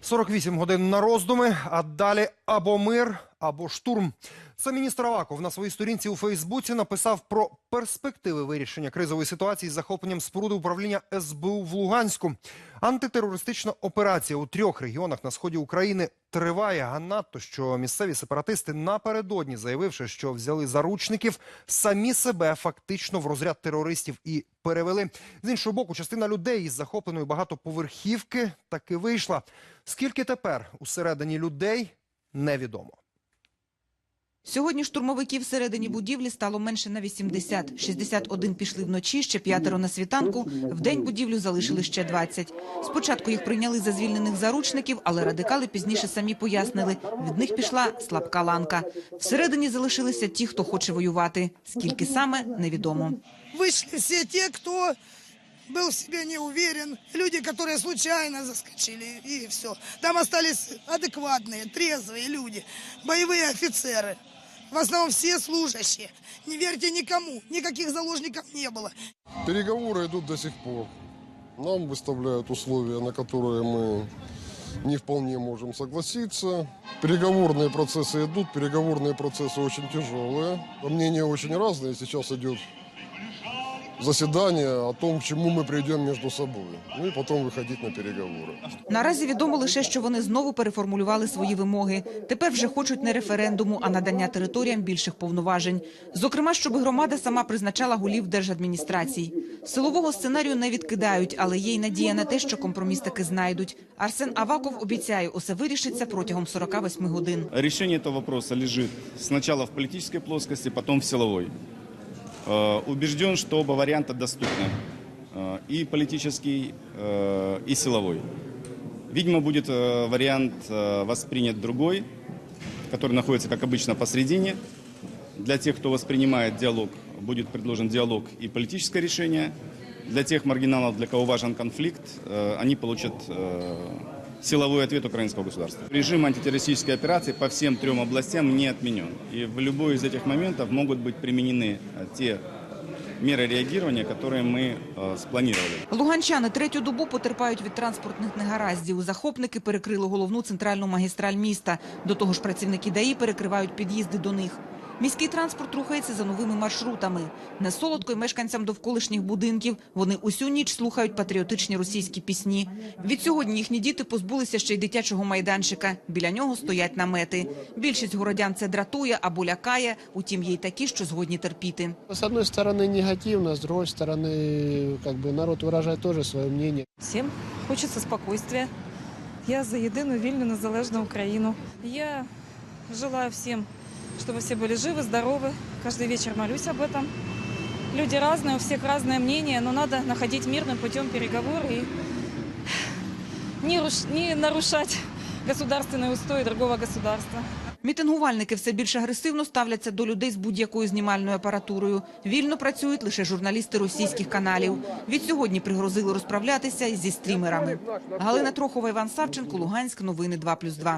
48 годин на роздуми, а далі або мир, або штурм. Це міністр Аваков на своїй сторінці у Фейсбуці написав про перспективи вирішення кризової ситуації з захопленням споруди управління СБУ в Луганську. Антитерористична операція у трьох регіонах на сході України триває. А надто що місцеві сепаратисти напередодні заявивши, що взяли заручників, самі себе фактично в розряд терористів і перевели. З іншого боку, частина людей із захопленої багатоповерхівки таки вийшла. Скільки тепер усередині людей невідомо. Сьогодні штурмовиків всередині будівлі стало менше на 80. 61 пішли вночі, ще п'ятеро на світанку. В день будівлю залишили ще 20. Спочатку їх прийняли за звільнених заручників, але радикали пізніше самі пояснили. Від них пішла слабка ланка. Всередині залишилися ті, хто хоче воювати. Скільки саме невідомо. Вышли все те, кто был в себе не уверен, люди, которые случайно заскочили, и все. Там остались адекватные, трезвые люди, боевые офицеры. В основном все служащие. Не верьте никому, никаких заложников не было. Переговоры идут до сих пор. Нам выставляют условия, на которые мы не вполне можем согласиться. Переговорные процессы идут, переговорные процессы очень тяжелые. Мнения очень разные. Сейчас идет заседание о том, к чему мы придем между собой. Ну и потом выходить на переговоры. Наразі відомо лише, що вони знову переформулювали свої вимоги. Тепер вже хочуть не референдуму, а надання територіям більших повноважень. Зокрема, щоб громада сама призначала голів держадміністрацій. Силового сценарію не відкидають, але є й надія на те, що компроміс таки знайдуть. Арсен Аваков обіцяє, усе вирішиться протягом 48 годин. Решение этого вопроса лежит сначала в политической плоскости, потом в силовой. Э, Убежден, что оба варианта доступны. Э, И политический, э, и силовой. Видимо, будет вариант воспринят другой, который находится, как обычно, посредине. Для тех, кто воспринимает диалог, будет предложен диалог и политическое решение. Для тех маргиналов, для кого важен конфликт, они получат силовой ответ украинского государства. Режим антитеррористической операции по всем трем областям не отменен. И в любой из этих моментов могут быть применены э, те меры реагирования, которые мы э, спланировали. Луганчани третю добу потерпають від транспортних негараздів. Захопники перекрили головну центральну магістраль міста. До того ж, працівники ДАІ перекривають під'їзди до них. Міський транспорт рухається за новими маршрутами. Не солодко й мешканцям довколишніх будинків. Вони усю ніч слухають патріотичні російські пісні. Від сьогодні їхні діти позбулися ще й дитячого майданчика. Біля нього стоять намети. Більшість городян це дратує або лякає. Утім, є й такі, що згодні терпіти. С одной стороны негативно, с другой стороны как бы народ выражает тоже свое мнение. Всім хочеться спокійствия. Я за єдину вільну незалежну Україну. Я желаю всім, щоб всі були живі, здорові. Кожен вечір молюсь об этом. Люди разные, у всех разное мнение, но надо находить мирным путем переговоры и не, руш- не нарушать государственные устои другого государства. Мітингувальники все більш агресивно ставляться до людей з будь-якою знімальною апаратурою. Вільно працюють лише журналісти російських каналів. Від сьогодні пригрозили розправлятися зі стрімерами. Галина Трохова, Іван Савченко, Луганськ. Новини 2+,2.